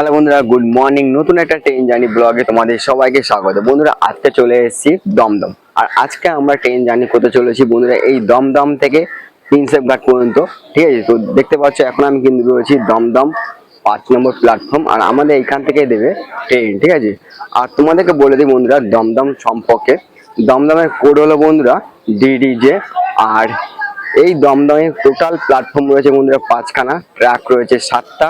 Hello বন্ধুরা, good morning. নতুন একটা ট্রেন জার্নি ব্লগে তোমাদের সবাইকে স্বাগত। বন্ধুরা, আজকে চলে এসেছি দমদম। আর আজকে আমরা ট্রেন জার্নি করতে চলেছি বন্ধুরা, এই দমদম থেকে প্রিন্সেপ ঘাট পর্যন্ত। ঠিক আছে? তো দেখতে পাচ্ছ, এখন আমি কিন্তু রয়েছি দমদম পাঁচ নম্বর প্ল্যাটফর্ম আর আমাদের এইখান থেকে দেবে ট্রেন ঠিক আছে? আর তোমাদেরকে বলে দিই বন্ধুরা, দমদম সম্পর্কে। দমদমের কোড হলো বন্ধুরা ডিডিজে আর এই দমদমে টোটাল প্ল্যাটফর্ম রয়েছে বন্ধুরা, পাঁচখানা। ট্র্যাক রয়েছে সাতটা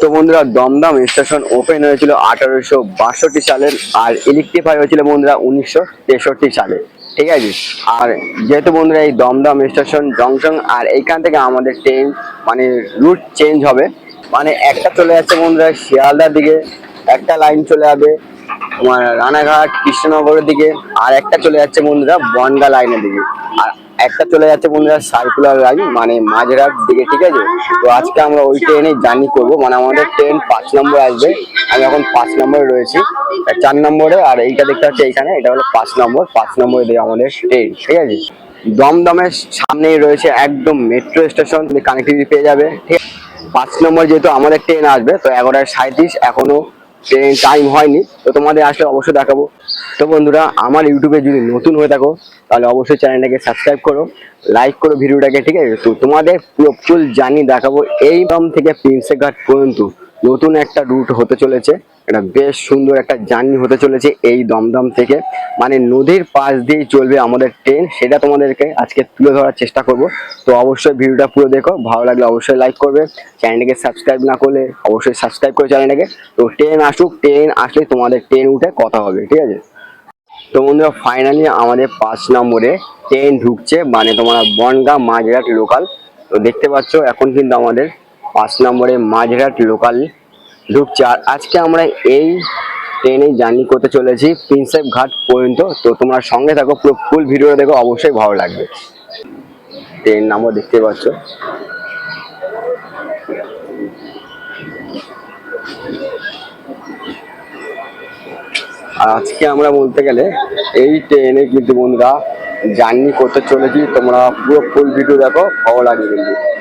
তো বন্ধুরা, দমদম স্টেশন ওপেন হয়েছিল আঠারোশো বাষট্টি সালের, আর ইলেকট্রিফাই হয়েছিল বন্ধুরা উনিশশো তেষট্টি সালে। ঠিক আছে? আর যেহেতু বন্ধুরা এই দমদম স্টেশন জংশন, আর এইখান থেকে আমাদের ট্রেন মানে রুট চেঞ্জ হবে মানে একটা চলে যাচ্ছে বন্ধুরা শিয়ালদার দিকে, একটা লাইন চলে যাবে তোমার রানাঘাট, কৃষ্ণনগরের দিকে, আর একটা চলে যাচ্ছে বন্ধুরা বনগা লাইনের দিকে। আর একটা চলে যাচ্ছে বন্ধুরা সার্কুলার লাইন মানে মাঝরাত দিকে, ঠিক আছে? তো আজকে আমরা ওই ট্রেনে জার্নি করব মানে আমাদের ট্রেন পাঁচ নম্বর আসবে। আমি এখন পাঁচ নম্বরে রয়েছি। চার নম্বরে, আর এইটা দেখতে পাচ্ছি এইখানে, এটা হলো পাঁচ নম্বর। পাঁচ নম্বরে দিয়ে আমাদের ট্রেন ঠিক আছে? দমদমের সামনেই রয়েছে একদম মেট্রো স্টেশন তুমি কানেক্টিভিটি পেয়ে যাবে। ঠিক? পাঁচ নম্বর যেহেতু আমাদের ট্রেন আসবে, তো এগারোটায় সাঁত্রিশ এখনও ট্রেন টাইম হয়নি। তো তোমাদের আসলে অবশ্যই দেখাবো। তো বন্ধুরা, আমার ইউটিউবে যদি নতুন হয়ে থাকো, তাহলে অবশ্যই চ্যানেলটাকে সাবস্ক্রাইব করো লাইক করো ভিডিওটাকে, ঠিক আছে? তো তোমাদের প্রচুর জানি দেখাবো এই দম থেকে প্রিন্সেঘাট পর্যন্ত। নতুন একটা রুট হতে চলেছে। এটা বেশ সুন্দর একটা জার্নি হতে চলেছে এই দমদম থেকে। মানে নদীর পাশ দিয়েই চলবে আমাদের ট্রেন, সেটা তোমাদেরকে আজকে তুলে ধরার চেষ্টা করব। তো অবশ্যই ভিডিওটা পুরো দেখো, ভালো লাগলে অবশ্যই লাইক করবে। চ্যানেলটাকে সাবস্ক্রাইব না করলে অবশ্যই সাবস্ক্রাইব করে চ্যানেলটাকে। তো ট্রেন আসুক, ট্রেন আসলে তোমাদের ট্রেন উঠে কথা হবে, ঠিক আছে? তো বন্ধুরা ফাইনালি আমাদের পাঁচ নম্বরে ট্রেন ঢুকছে মানে তোমার বনগা মাঝরাট লোকাল তো দেখতে পাচ্ছ, এখন কিন্তু আমাদের পাঁচ নম্বরে মাঝরাট লোকাল আর আজকে আমরা এই ট্রেনে জার্নি করতে চলেছি প্রিন্সেপ ঘাট পর্যন্ত। তো তোমরা সঙ্গে থাকো, পুরো ফুল ভিডিওটা দেখো, অবশ্যই ভালো লাগবে। ট্রেন নামও দেখতে পাচ্ছ। আর আজকে আমরা বলতে গেলে এই ট্রেনে কিন্তু বন্ধুরা জার্নি করতে চলেছি। তোমরা পুরো ফুল ভিডিও দেখো, ভালো লাগবে কিন্তু।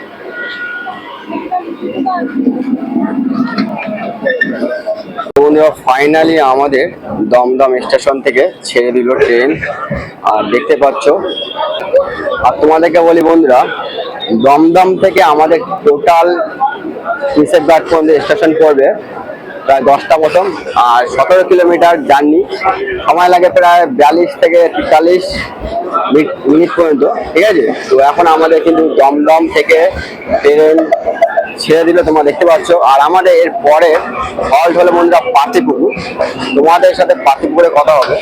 ফাইনালি আমাদের দমদম স্টেশন থেকে ছেড়ে দিল ট্রেন আর দেখতে পাচ্ছ, আর তোমাদেরকে বলি বন্ধুরা, দমদম থেকে আমাদের টোটাল হিসেব ঘাট পর্যন্ত স্টেশন পড়বে প্রায় দশটা মতন। আর সতেরো কিলোমিটার জার্নি সময় লাগে প্রায় বিয়াল্লিশ থেকে তেতাল্লিশ মিনিট পর্যন্ত। ঠিক আছে? তো এখন আমাদের কিন্তু দমদম থেকে ট্রেন ছেড়ে দিলে তোমরা দেখতে পাচ্ছ। আর আমাদের এর পরে হল্ট হলো বন্ধুরা পাতিপুকুর। তোমাদের সাথে পাতিপুকুরে কথা হবে।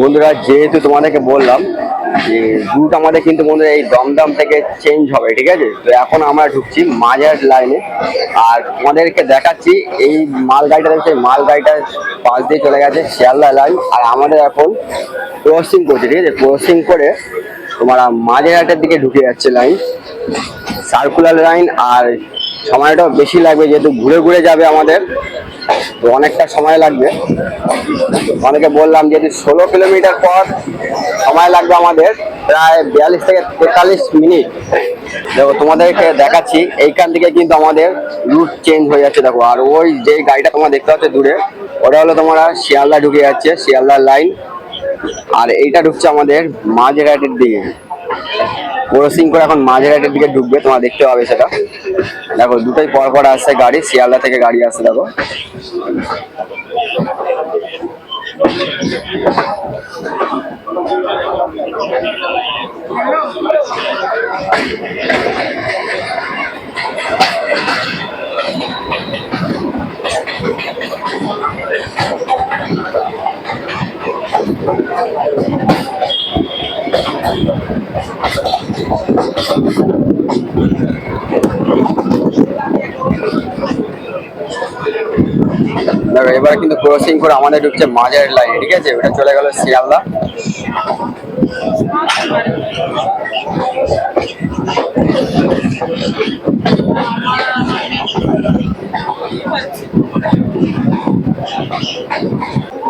বন্ধুরা, যেহেতু তোমাদেরকে বললাম যে রুট আমাদের কিন্তু বন্ধুরা এই দমদম থেকে চেঞ্জ হবে, ঠিক আছে? তো এখন আমরা ঢুকছি মাঝের লাইনে আর তোমাদেরকে দেখাচ্ছি, এই মাল গাড়িটা দেখছি মাল গাড়িটা পাশ দিয়ে চলে গেছে শিয়ালদা লাইন আর আমাদের এখন ক্রসিং করছে, ঠিক আছে? ক্রসিং করে তোমার মাঝেরহাটের দিকে ঢুকে যাচ্ছে লাইন সার্কুলার লাইন আর সময়টাও বেশি লাগবে, যেহেতু ঘুরে ঘুরে যাবে আমাদের, তো অনেকটা সময় লাগবে। অনেকে বললাম যেহেতু ষোলো কিলোমিটার পর সময় লাগবে আমাদের, প্রায় বিয়াল্লিশ থেকে তেতাল্লিশ মিনিট। দেখো, তোমাদেরকে দেখাচ্ছি, এইখান থেকে কিন্তু আমাদের রুট চেঞ্জ হয়ে যাচ্ছে, দেখো। আর ওই যে গাড়িটা তোমার দেখতে পাচ্ছ দূরে, ওটা হলো তোমরা শিয়ালদা ঢুকে যাচ্ছে শিয়ালদার লাইন আর এইটা ঢুকছে আমাদের মাঝেরহাটের দিকে। ক্রসিং করে এখন মাঝেরহাটের দিকে ঢুকবে, তোমরা দেখতে পাবে সেটা। দেখো, দুটোই পর পর আসছে গাড়ি, শিয়ালদা থেকে গাড়ি আসছে, দেখো। দেখো, এবার কিন্তু ক্রসিং করে আমাদের ঢুকছে মাঝের লাইনে ঠিক আছে? ওটা চলে গেল শিয়ালদা।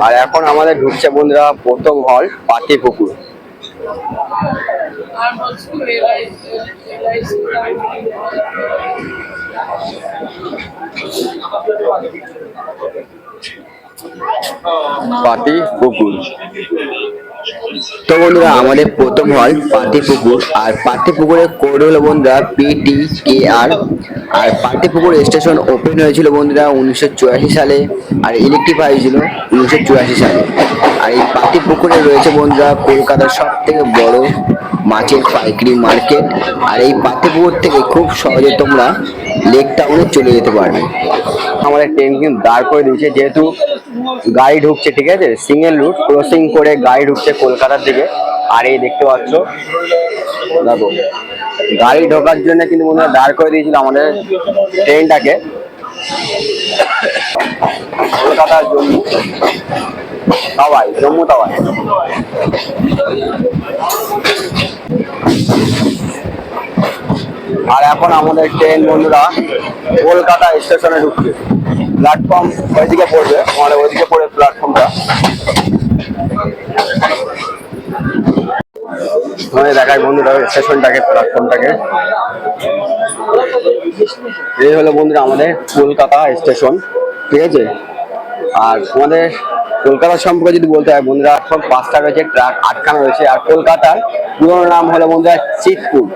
আর এখন আমাদের ঢুকছে বন্ধুরা প্রথম হল পাতি পুকুর। I'm also very, realize that পাতি পুকুর। তো বন্ধুরা, আমাদের প্রথম হল পাতি পুকুর। আর পাতি পুকুরের কোড হলো বন্ধুরা পিটি কে আর। আর পাতি পুকুর স্টেশন ওপেন হয়েছিল বন্ধুরা উনিশশো চুরাশি সালে, আর ইলেকট্রিফাই হয়েছিল উনিশশো চুরাশি সালে। আর এই পাতি পুকুরে রয়েছে বন্ধুরা কলকাতার সব থেকে বড় মাছের পাইকারি মার্কেট। আর এই পাতি পুকুর থেকে খুব সহজে তোমরা লেক টাউনে চলে যেতে পারবে। আমাদের ট্রেন কিন্তু দাঁড় করে দিয়েছে, যেহেতু গাড়ি ঢুকছে, ঠিক আছে? সিঙ্গেল রুট ক্রসিং করে গাড়ি ঢুকছে কলকাতার দিকে। আর এই দেখতে পাচ্ছ, দেখো, গাড়ি ঢোকার জন্য কিন্তু মনে হয় দাঁড় করে দিয়েছিল আমাদের ট্রেনটাকে। কলকাতার জম্মু তাওয়াই জম্মু তাওয়াই। আর এখন আমাদের ট্রেন বন্ধুরা কলকাতা স্টেশনে ঢুকছে। প্ল্যাটফর্ম ওইদিকে পড়বে, আমাদের ওইদিকে পড়ে প্ল্যাটফর্মটা দেখায় বন্ধুরা স্টেশনটাকে প্ল্যাটফর্মটাকে এই হলো বন্ধুরা আমাদের কলকাতা স্টেশন ঠিক আছে? আর আমাদের কলকাতা সম্পর্কে যদি বলতে হয়, বন্ধুরা, এখন পাঁচটা রয়েছে, ট্রাক আটখানা রয়েছে। আর কলকাতার পুরোনো নাম হলো বন্ধুরা চিতপুর।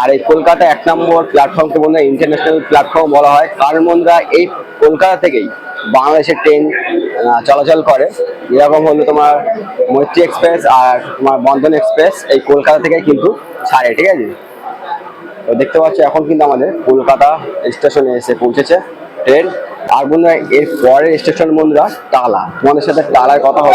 আর এই কলকাতা এক নম্বর প্ল্যাটফর্মকে বন্ধুরা ইন্টারন্যাশনাল প্ল্যাটফর্ম বলা হয়। কারণ এই কলকাতা থেকেই বাংলাদেশের ট্রেন চলাচল করে। এরকম হলো তোমার মৈত্রী এক্সপ্রেস আর তোমার বন্ধন এক্সপ্রেস এই কলকাতা থেকেই কিন্তু ছাড়ে, ঠিক আছে? তো দেখতে পাচ্ছ, এখন কিন্তু আমাদের কলকাতা স্টেশনে এসে পৌঁছেছে ট্রেন। আর বন্ধুরা, এর পরের স্টেশন বন্ধুরা, টালা। তোমাদের সাথে টালার কথা হবে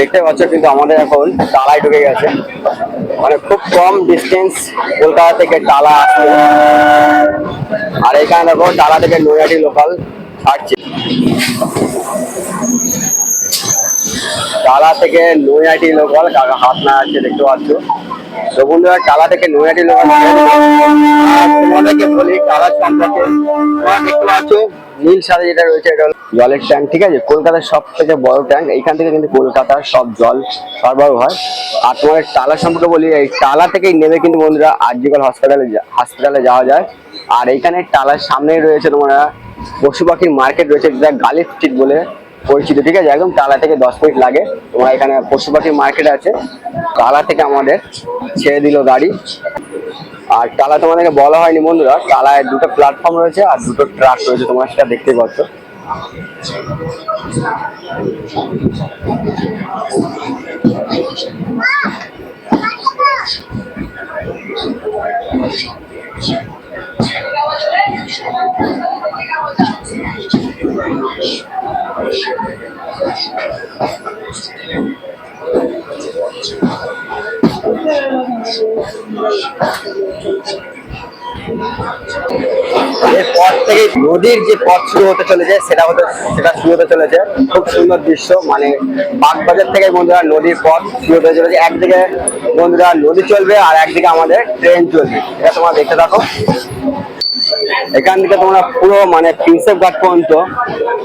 দেখতে পাচ্ছ কিন্তু আমাদের এখন টালায় ঢুকে গেছে। মানে খুব কম ডিস্টেন্স কলকাতা থেকে টালা আসছে আর এখানে দেখো টালা থেকে নৈহাটি লোকাল ছাড়ছে। টালা থেকে নৈহাটি লোকাল কাকা হাত না আছে দেখতে পাচ্ছ। তো বন্ধুরা টালা থেকে নৈহাটি লোকাল তোমাদেরকে বলি টালা সম্পর্কে দেখতে পাচ্ছ। নীল সাদা যেটা রয়েছে, এটা জলের ট্যাঙ্ক ঠিক আছে? কলকাতার সব থেকে বড় ট্যাঙ্ক এইখান থেকে কিন্তু কলকাতার সব জল সরবরাহ হয়। আর তোমার টালা সম্পর্কে বলি, এই টালা থেকেই নেমে কিন্তু বন্ধুরা আরজিকল হসপিটালে হসপিটালে যাওয়া যায়। আর এইখানে টালার সামনেই রয়েছে তোমরা পশু পাখির মার্কেট রয়েছে, যেটা গালি স্ট্রিট বলে পরিচিত, ঠিক আছে? একদম টালা থেকে দশ মিনিট লাগে। তোমার এখানে পশু পাখির মার্কেট আছে। টালা থেকে আমাদের ছেড়ে দিল গাড়ি। আর টালা তোমাদেরকে বলা হয়নি বন্ধুরা টালায় দুটো প্ল্যাটফর্ম রয়েছে আর দুটো ট্রাক রয়েছে, তোমরা সেটা দেখতে পাচ্ছ। এরপর থেকে নদীর যে পথ শুরু হতে চলেছে, সেটা হতে সেটা শুরু হতে চলেছে। খুব সুন্দর দৃশ্য মানে বাগবাজার থেকে বন্ধুরা নদীর পথ শুরু হতে চলেছে। একদিকে বন্ধুরা নদী চলবে আর একদিকে আমাদের ট্রেন চলবে। এটা তোমরা দেখতে থাকো। এখান থেকে তোমরা পুরো মানে প্রিন্সেপ ঘাট পর্যন্ত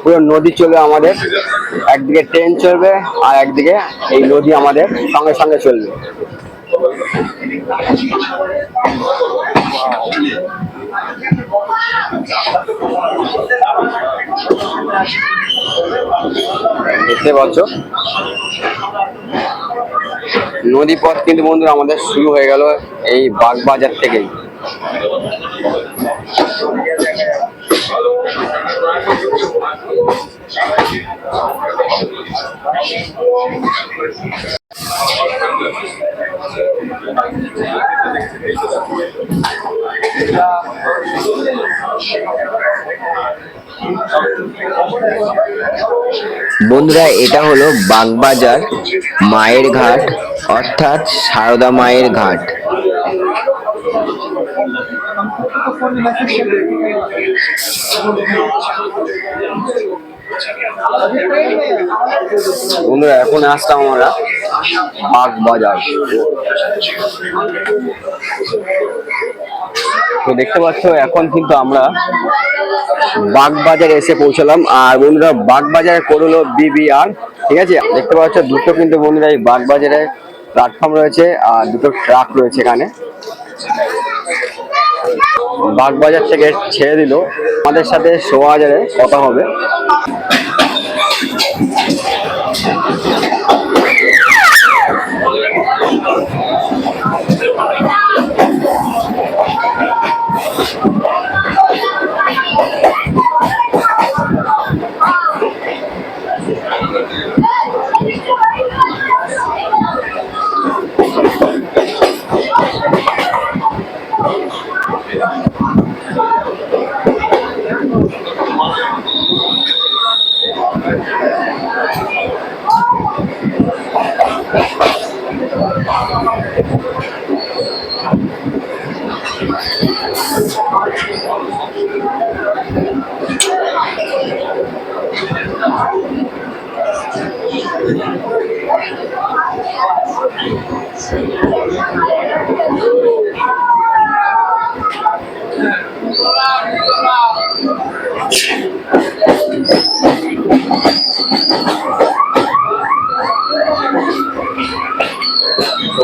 পুরো নদী চলবে আমাদের। একদিকে ট্রেন চলবে আর একদিকে এই নদী আমাদের সঙ্গে সঙ্গে চলবে। দেখতে পাচ্ছ? নদী পথ কিন্তু বন্ধুরা আমাদের শুরু হয়ে গেল এই বাগবাজার থেকেই। বন্ধুরা এটা হলো বাগবাজার মায়ের ঘাট অর্থাৎ সারদা মায়ের ঘাট। বন্ধুরা, এখন আসলাম আমরা বাগবাজার তো দেখতে পাচ্ছ, এখন কিন্তু আমরা বাগবাজার এসে পৌঁছলাম। আর বন্ধুরা বাগবাজার করল বিবিআর ঠিক আছে? দেখতে পাচ্ছ, দুটো কিন্তু বন্ধুরা এই বাগবাজারে প্ল্যাটফর্ম রয়েছে, আর দুটো ট্রাক রয়েছে এখানে। বাগবাজার থেকে ছেড়ে দিল। আমাদের সাথে সোয়াজারে কথা হবে। তো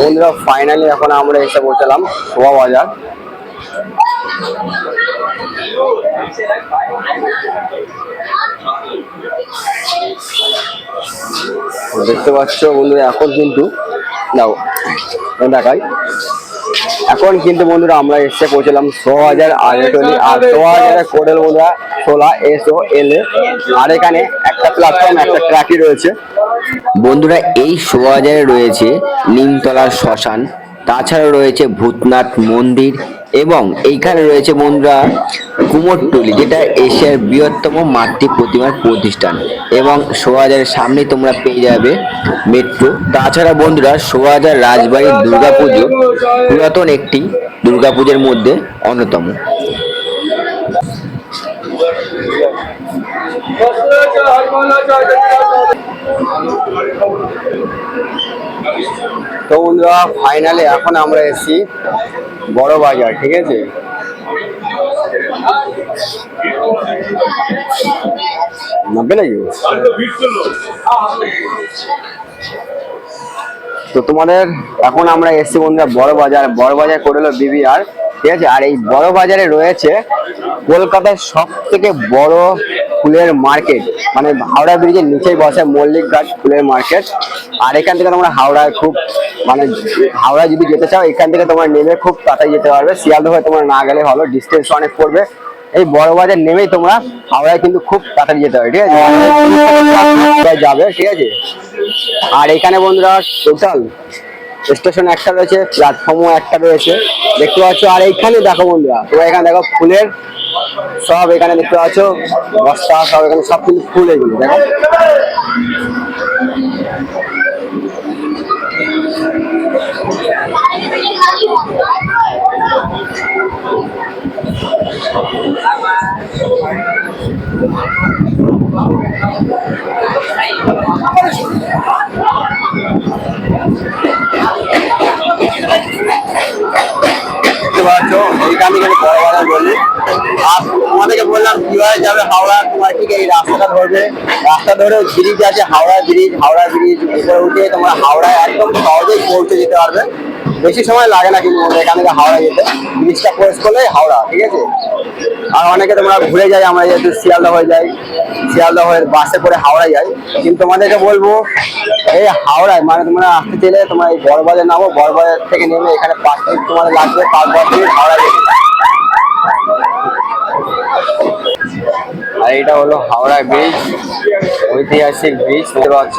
বন্ধুরা ফাইনালি এখন আমরা এসে পৌঁছালাম শোভা বাজার। দেখতে পাচ্ছ বন্ধুরা, এখন কিন্তু, দাও দেখাই। এখন কিন্তু বন্ধুরা আমরা এসে পৌঁছলাম ছ হাজার আগে আর ছ হাজারের কোডেল বন্ধুরা সোলা এস ও এল এ আর এখানে একটা প্ল্যাটফর্ম একটা ট্র্যাকই রয়েছে। বন্ধুরা, এই শো হাজারে রয়েছে নিমতলার শ্মশান। তাছাড়া রয়েছে ভূতনাথ মন্দির এবং এইখানে রয়েছে বন্ধুরা কুমোরটুলি যেটা এশিয়ার বৃহত্তম মাতৃ প্রতিমার প্রতিষ্ঠান। এবং শোয়াজারের সামনে তোমরা পেয়ে যাবে মেট্রো। তাছাড়া বন্ধুরা শোয়াজার রাজবাড়ির দুর্গাপুজো, পুরাতন একটি দুর্গাপুজোর মধ্যে অন্যতম। তো বন্ধুরা ফাইনালে এখন আমরা এসেছি বড় বাজার ঠিক আছে? নামবে নাকি? তো তোমাদের এখন আমরা এসেছি বন্ধুরা বড় বাজার বড় বাজার করে হলো বিবিআর। ঠিক আছে? আর এই বড় বাজারে রয়েছে কলকাতার সব থেকে বড় ফুলের মার্কেট। মানে হাওড়া ব্রিজের নিচেই বসে মল্লিক ঘাট ফুলের মার্কেট। আর এখান থেকে তোমরা হাওড়ায় খুব মানে হাওড়া যদি যেতে চাও, এখান থেকে তোমার নেমে খুব তাড়াতাড়ি যেতে পারবে। শিয়ালদহ তোমরা না গেলে ভালো ডিস্টেন্স অনেক পড়বে। এই বড় বাজার নেমেই তোমরা হাওড়ায় কিন্তু খুব তাড়াতাড়ি যেতে হবে, ঠিক আছে? যাবে, ঠিক আছে? আর এখানে বন্ধুরা টোটাল স্টেশন একটা রয়েছে প্ল্যাটফর্মও একটা রয়েছে, দেখতে পাচ্ছ? আর এইখানে দেখো বন্ধুরা, তোমরা এখানে দেখো ফুলের সব এখানে দেখতে পাচ্ছ, বস্তা সব এখানে, সব কিন্তু ফুল এগুলো দেখো। বড় বাজার বলি। আর তোমাদেরকে বললাম যাবে হাওড়া? তোমার ঠিক এই রাস্তাটা ধরবে। রাস্তা ব্রিজ আছে, হাওড়া ব্রিজ হাওড়া ব্রিজ উঠে তোমরা হাওড়ায় একদম সহজেই পৌঁছে যেতে পারবে। বেশি সময় লাগে না কিন্তু এখান থেকে হাওড়া যেতে। ব্রিজটা ক্রস করলে হাওড়া, ঠিক আছে? আর অনেকে তোমরা ঘুরে যাই আমরা যেহেতু শিয়ালদা হয়ে যাই, শিয়ালদা হয়ে বাসে করে হাওড়া যাই। কিন্তু তোমাদেরকে বলব, এই হাওড়ায় মানে তোমরা আসতে চাইলে তোমরা এই বড় বাজার নামো বড় বাজার থেকে নেমে এখানে পাঁচ মিনিট তোমাদের লাগবে পাঁচ দশ মিনিট হাওড়া যেতে। আর এটা হলো হাওড়া ব্রিজ ঐতিহাসিক ব্রিজ পাচ্ছ?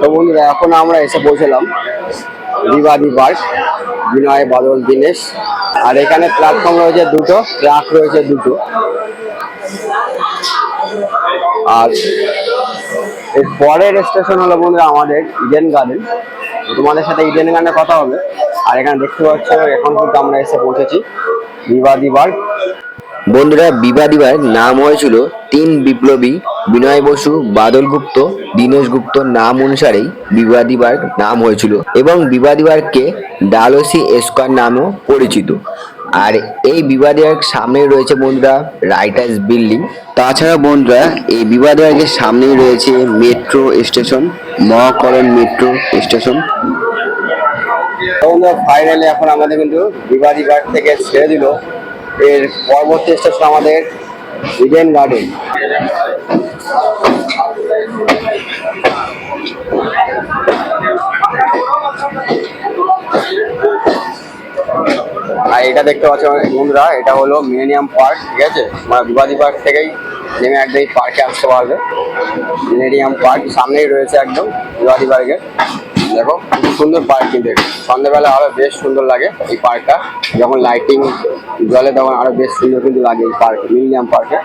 তো বন্ধুরা, এখন আমরা এসে পৌঁছলাম বিবাদী পার্ক বিনয়, বাদল, দিনেশ। আর এখানে প্ল্যাটফর্ম রয়েছে দুটো ট্রাক রয়েছে দুটো। আর এর পরের স্টেশন হলো বন্ধুরা আমাদের ইডেন গার্ডেন তোমাদের সাথে ইডেন গার্ডেনের কথা হবে। আর এখানে দেখতে পাচ্ছ, এখন কিন্তু আমরা এসে পৌঁছেছি বিবাদী পার্ক বন্ধুরা, বিবাদীবার নাম হয়েছিল তিন বিপ্লবী, বিনয় বসু, বাদল গুপ্ত, দীনেশ গুপ্ত নাম অনুসারেই বিবাদীবার নাম হয়েছিল এবং বিবাদীবারকে ডালসি স্কোয়ার নামেও পরিচিত। আর এই বিবাদীবাগ সামনে রয়েছে বন্ধুরা রাইটার্স বিল্ডিং তাছাড়া বন্ধুরা, এই বিবাদীবাগের সামনেই রয়েছে metro station Mahakaran metro station finally এখন আমাদের কিন্তু বিবাদী থেকে ছেড়ে দিল। এর পরবর্তী স্টেশন আমাদের ইডেন গার্ডেন আর এটা দেখতে পাচ্ছ বন্ধুরা, এটা হলো মিলেনিয়াম পার্ক ঠিক আছে? মানে বিবাদী পার্ক থেকেই নেমে একদম পার্কে আসতে পারবে। মিলেনিয়াম পার্ক সামনেই রয়েছে একদম বিবাদী পার্কের দেখো খুব সুন্দর পার্ক কিন্তু। সন্ধ্যাবেলা আরও বেশ সুন্দর লাগে এই পার্কটা যখন লাইটিং জ্বলে তখন আরও বেশ সুন্দর কিন্তু লাগে এই পার্ক মিলেনিয়াম পার্কে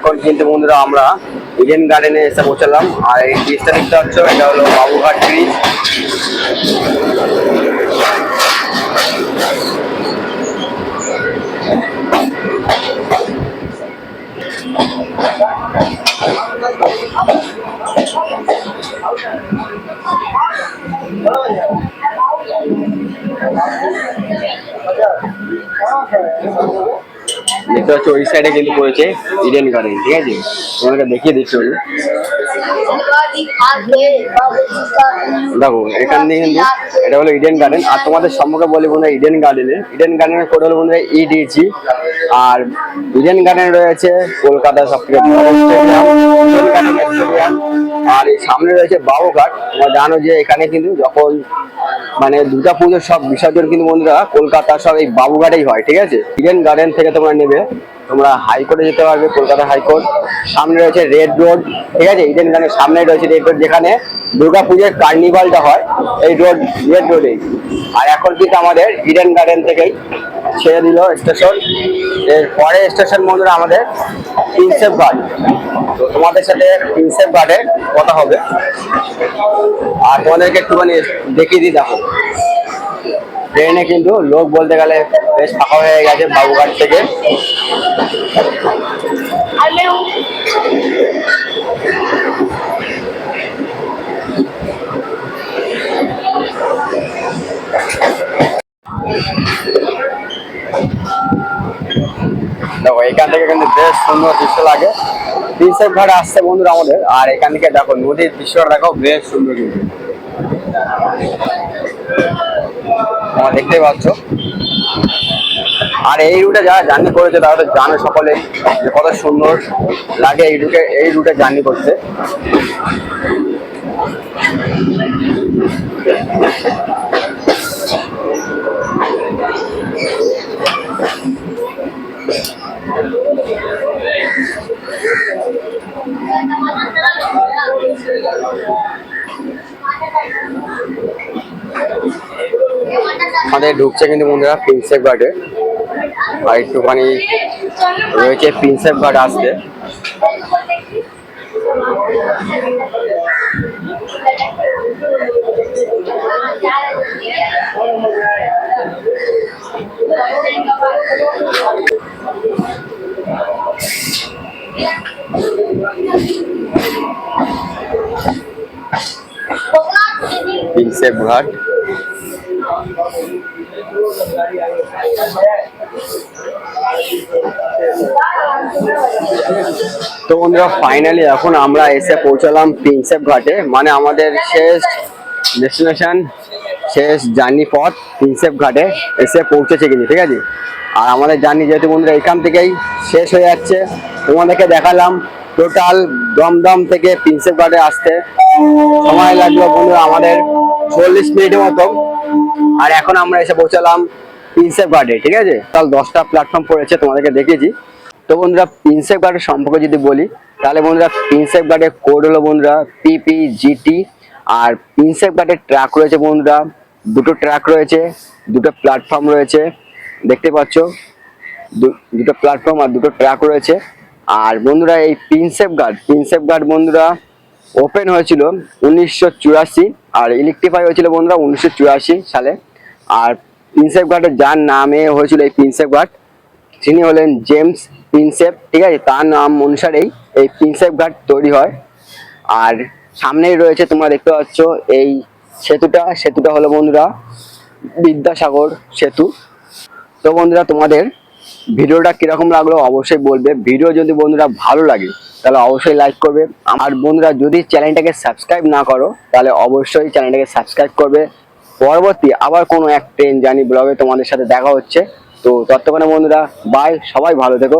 এখন কিন্তু বন্ধুরা আমরা ইডেন গার্ডেনে এসে পৌঁছালাম। আর এই ব্রিজটা দেখতে পাচ্ছ, এটা হলো বাবুঘাট ব্রিজ দেখতে পাচ্ছ, ওই সাইডে কিন্তু পড়েছে ইডেন গার্ডেন ঠিক আছে? তোমাদেরকে দেখিয়ে দিচ্ছি আমি দেখো, এখান থেকে কিন্তু এটা হলো ইডেন গার্ডেন আর তোমাদের সম্পর্কে বলি বন্ধুরা ইডেন গার্ডেনে ইডেন গার্ডেনের কোড হলো বন্ধুরা ইডিজি আর ইডেন গার্ডেন রয়েছে কলকাতার সব থেকে আর এই সামনে রয়েছে বাবুঘাট তোমরা জানো যে এখানে কিন্তু যখন মানে দুর্গা পুজোর সব বিসর্জন কিন্তু বন্ধুরা কলকাতা সব এই বাবুঘাটেই হয়, ঠিক আছে? ইডেন গার্ডেন থেকে তোমরা নেবে। তোমরা হাইকোর্টে যেতে পারবে, কলকাতা হাইকোর্ট সামনে রয়েছে রেড রোড ঠিক আছে? ইডেন গার্ডেনের সামনে রয়েছে রেড রোড যেখানে দুর্গা পুজোর কার্নিভালটা হয়, এই রোড রেড রোডেই আর এখন কিন্তু আমাদের ইডেন গার্ডেন থেকেই ছেড়ে দিল স্টেশনের পরে স্টেশন বন্ধুরা আমাদের প্রিন্সেপ ঘাট তো তোমাদের সাথে প্রিন্সেপ ঘাটে কথা হবে। আর তোমাদেরকে একটুখানি দেখিয়ে দিই, দেখো। ট্রেনে কিন্তু লোক বলতে গেলে বেশ ফাঁকা হয়ে গেছে বাবুঘাট থেকে। দেখো এখান থেকে কিন্তু বেশ সুন্দর দৃশ্য লাগে। প্রিন্সেপ ঘাট আসছে বন্ধুরা আমাদের আর এখান থেকে দেখো নদীর দৃশ্যটা দেখো বেশ সুন্দর কিন্তু। তোমরা দেখতেই পাচ্ছ। আর এই রুটে যারা জার্নি করেছে, তারা তো জানে সকলে যে কত সুন্দর লাগে এই রুটে এই রুটে জার্নি করতে। আমাদের ঢুকছে কিন্তু বন্ধুরা প্রিন্সেপ ঘাটে আর একটুখানি রয়েছে প্রিন্সেপ ঘাট আসতে প্রিন্সেপ ঘাট তো বন্ধুরা ফাইনালি এখন আমরা এসে পৌঁছালাম প্রিন্সেপ ঘাটে মানে আমাদের শেষ ডেস্টিনেশন শেষ জার্নি পথ প্রিন্সেপ ঘাটে এসে পৌঁছেছে কিন্তু, ঠিক আছে? আর আমাদের জার্নি যেহেতু বন্ধুরা এখান থেকেই শেষ হয়ে যাচ্ছে, তোমাদেরকে দেখালাম টোটাল দমদম থেকে প্রিন্সেপ ঘাটে আসতে। সময় লাগল বন্ধুরা আমাদের চল্লিশ মিনিটের মতো। আর এখন আমরা এসে পৌঁছালাম প্রিন্সেপ ঘাটে ঠিক আছে? তাহলে দশটা প্ল্যাটফর্ম পড়েছে তোমাদেরকে দেখেছি তো বন্ধুরা প্রিন্সেপ ঘাটের সম্পর্কে যদি বলি, তাহলে বন্ধুরা প্রিন্সেপ ঘাটের কোড হলো বন্ধুরা পিপি জিটি আর প্রিন্সেপ ঘাটের ট্র্যাক রয়েছে বন্ধুরা, দুটো ট্র্যাক রয়েছে, দুটো প্ল্যাটফর্ম রয়েছে, দেখতে পাচ্ছ? দুটো প্ল্যাটফর্ম আর দুটো ট্র্যাক রয়েছে। আর বন্ধুরা, এই প্রিন্সেপ ঘাট প্রিন্সেপ ঘাট বন্ধুরা ওপেন হয়েছিল উনিশশো চুরাশি আর ইলেকট্রিফাই হয়েছিল বন্ধুরা উনিশশো চুরাশি সালে। আর প্রিন্সেপ ঘাটের যার নামে হয়েছিল এই প্রিন্সেপ ঘাট তিনি হলেন জেমস প্রিন্সেপ ঠিক আছে? তার নাম অনুসারেই এই প্রিন্সেপ ঘাট তৈরি হয়। আর সামনেই রয়েছে তোমরা দেখতে পাচ্ছ এই সেতুটা। সেতুটা হলো বন্ধুরা বিদ্যাসাগর সেতু। তো বন্ধুরা তোমাদের ভিডিওটা কীরকম লাগল অবশ্যই বলবে। ভিডিও যদি বন্ধুরা ভালো লাগে, তাহলে অবশ্যই লাইক করবে। আর বন্ধুরা যদি চ্যানেলটাকে সাবস্ক্রাইব না করো, তাহলে অবশ্যই চ্যানেলটাকে সাবস্ক্রাইব করবে। পরবর্তী আবার কোনো এক ট্রেন জানি ব্লগে তোমাদের সাথে দেখা হচ্ছে। তো ততক্ষণে বন্ধুরা বাই সবাই ভালো থেকো।